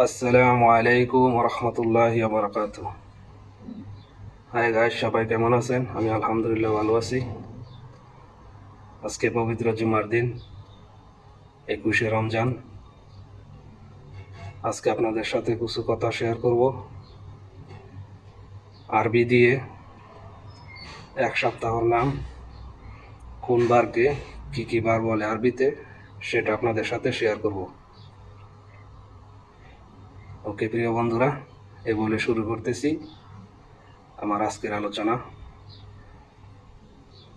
আসসালামু আলাইকুম রহমতুল্লাহ বারকাত hi guys সবাই কেমন আছেন? আমি আলহামদুলিল্লাহ ভালো আছি। আজকে পবিত্র জুমার দিন, একুশে রমজান। আজকে আপনাদের সাথে কিছু কথা শেয়ার করব। আরবি দিয়ে এক সপ্তাহর নাম, কোন বারকে কী কী বার বলে আরবিতে, সেটা আপনাদের সাথে শেয়ার করব। ওকে, প্রিয় বন্ধুরা, এ বলে শুরু করতেছি আমার আজকের আলোচনা।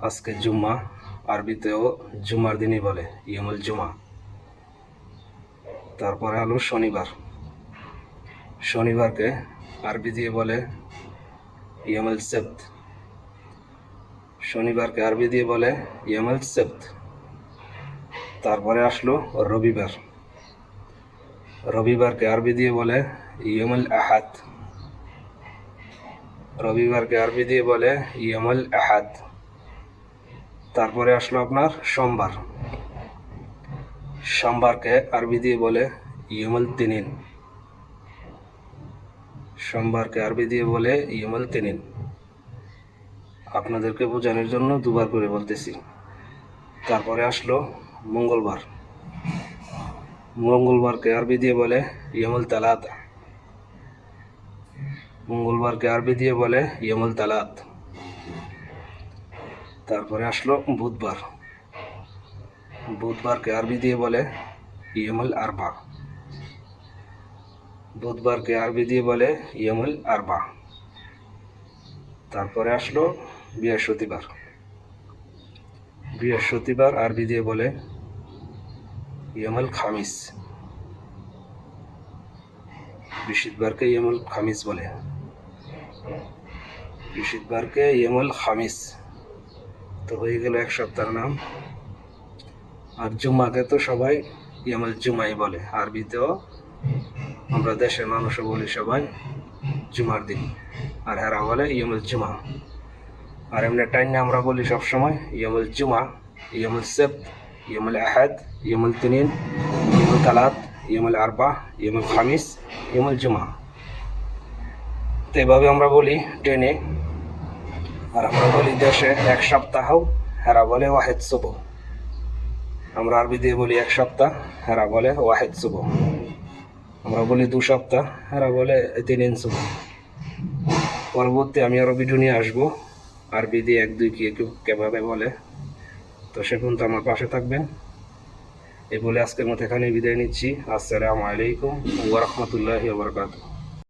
আজকে জুম্মা, আরবিতেও জুমার দিনই বলে ইয়মুল জুমা তারপরে হলো শনিবার। শনিবারকে আরবি দিয়ে বলে ইয়মুল সেপ্ত শনিবারকে আরবি দিয়ে বলে ইয়মুল সেপ্ত তারপরে আসলো রবিবার। রবিবারকে আরবি দিয়ে বলে ইয়মুল আহাদ। রবিবারকে আরবি দিয়ে বলে ইয়মুল আহাদ। তারপরে আসলো আপনার সোমবার। সোমবারকে আরবি দিয়ে বলে ইয়মুল তিনিন। সোমবারকে আরবি দিয়ে বলে ইয়মুল তিনিন। আপনাদেরকে বোঝানোর জন্য দুবার করে বলতেছি। তারপরে আসলো মঙ্গলবার। মঙ্গলবারকে আরবি দিয়ে বলে ইয়মুল তালাত। মঙ্গলবারকে আরবি দিয়ে বলে ইয়মুল তালাত। তারপরে আসলো বুধবার। বুধবারকে আরবি দিয়ে বলে ইয়মুল আরবা। বুধবারকে আরবি দিয়ে বলে ইয়মুল আরবা। তারপরে আসলো বৃহস্পতিবার। বৃহস্পতিবার আরবি দিয়ে বলে ইয়মুল খামিস। বৃহস্পতিবারকে ইয়মুল খামিস বলে। বৃহস্পতিবারকে ইয়মুল খামিস। তো হয়ে গেল এক সপ্তাহের নাম। আর জুম্মাকে তো সবাই ইয়মুল জুমাই বলে। আরবিতেও আমরা দেশের মানুষও বলি সবাই জুমার দিন। আর হেরা বলে ইয়মুল জুমা। আর এমনি টাইম আমরা বলি সবসময় ইয়মুল জুমা, ইয়মুল সেপ্ত ইয়মুল আহাদ ইয়মুল তিনিন ইয়মুল তালাত ইয়মুল আরবা ইয়মুল খামিস ইয়মুল জুমা তো এভাবে আমরা বলি ট্রেনে। আর আমরা বলি দেশে এক সপ্তাহ, হেরা বলে ওয়াহেদ শুভ। আমরা আরবি দিয়ে বলি এক সপ্তাহ, হেরা বলে ওয়াহেদ শুভ। আমরা বলি দু সপ্তাহ, হেরা বলে তিন শুভ। পরবর্তী আমি আরও ভিডিও নিয়ে আসব। আরবি দিয়ে এক, দুই কি, কেভাবে বলে। তো সে পর্যন্ত আমার পাশে থাকবেন। এই বলে আজকের মতো এখানে বিদায় নিচ্ছি। আসসালামু আলাইকুম ওয়া রাহমাতুল্লাহি ওয়া বারাকাতুহু।